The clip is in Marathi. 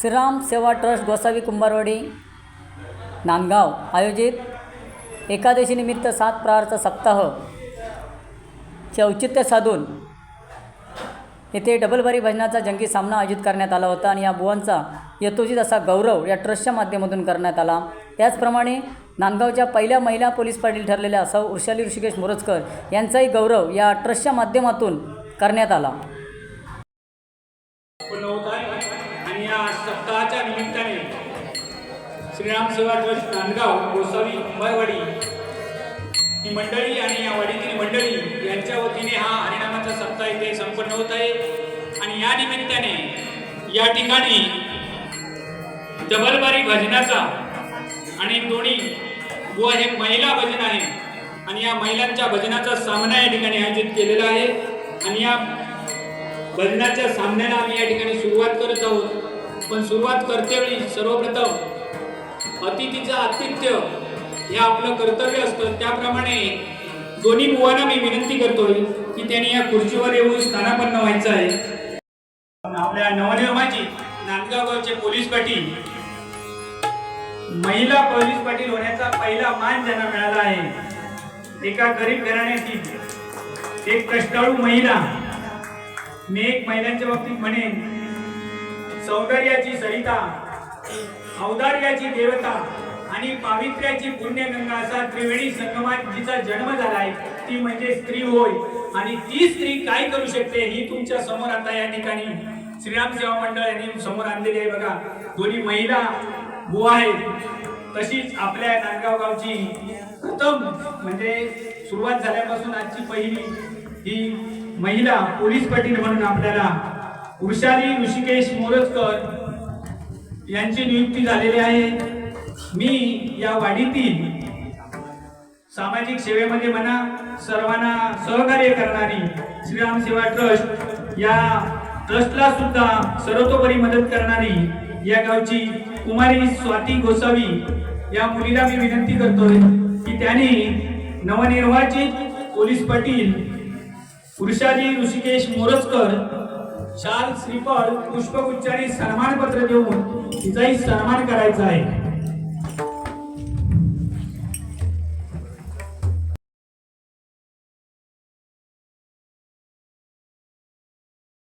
श्रीराम सेवा ट्रस्ट गोसावी कुंभारवाडी नांदगाव. आयोजित एकादशीनिमित्त सात प्रहारचा सप्ताह चे औचित्य साधून येथे डबलबारी भजनाचा जंगी सामना आयोजित करण्यात आला होता आणि या बुवांचा यथोचित असा गौरव या ट्रस्टच्या माध्यमातून करण्यात आला. त्याचप्रमाणे नांदगावच्या पहिल्या महिला पोलीस पाटील ठरलेल्या सौ उर्शाली ऋषिकेश मोरजकर यांचाही गौरव या ट्रस्टच्या माध्यमातून करण्यात आला. या सप्ताहाच्या निमित्ताने श्रीराम सेवा ट्रस्ट नांदगाव गोसावी उंबरवाडी ही मंडळी आणि या वाडीतील मंडळी यांच्या वतीने हा हरिनामाचा सप्ताह इथे संपन्न होत आहे. आणि या निमित्ताने या ठिकाणी जबलबारी भजनाचा आणि दोन्ही व हे महिला भजन आहे आणि या महिलांच्या भजनाचा सामना या ठिकाणी आयोजित केलेला आहे. आणि या भजनाच्या सामन्याला आम्ही या ठिकाणी सुरुवात करत आहोत. पण सुरुवात करतेवेळी सर्वप्रथम अतिथीचं आतिथ्य हे आपलं कर्तव्य असतं. त्याप्रमाणे दोन्ही बुवांना मी विनंती करतोय की त्यांनी या खुर्चीवर येऊन स्थानापन्न व्हायचं आहे. आपल्या नवनिर्माची नांदगाव पोलीस पाटील महिला पोलीस पाटील होण्याचा पहिला मान ज्यांना मिळाला आहे. एका गरीब घराण्यातील एक कष्टाळू महिला मी एक महिलांच्या बाबतीत म्हणेन सौंदर्याची सरिता औदार्याची देवता आणि पावित्र्याची पुण्यगंगा असा त्रिवेणी संगमात जिचा जन्म झालाय ती म्हणजे स्त्री होय. आणि ती स्त्री काय करू शकते ही तुमच्यासमोर आता या ठिकाणी श्रीराम सेवा मंडळ यांनी समोर आणलेली आहे बघा. दोन्ही महिला बुवा आहेत. तशीच आपल्या नांदगाव गावची प्रथम म्हणजे सुरुवात झाल्यापासून आजची पहिली ही महिला पोलीस पाटील म्हणून आपल्याला उषाली ऋषिकेश मोरजकर यांची नियुक्ती झालेली आहे. मी या वाडीतील सामाजिक सेवेमध्ये म्हणा सर्वांना सहकार्य करणारी श्रीराम सेवा ट्रस्ट या ट्रस्टला सुद्धा सर्वतोपरी मदत करणारी या गावची कुमारी स्वाती गोसावी या मुलीला मी विनंती करतोय की त्यांनी नवनिर्वाचित पोलीस पाटील पुरुषाजी ऋषिकेश मोरजकर शाल श्रीफळ पुष्पगुच्छ आणि सन्मानपत्र देऊन तिचाही सन्मान करायचा आहे.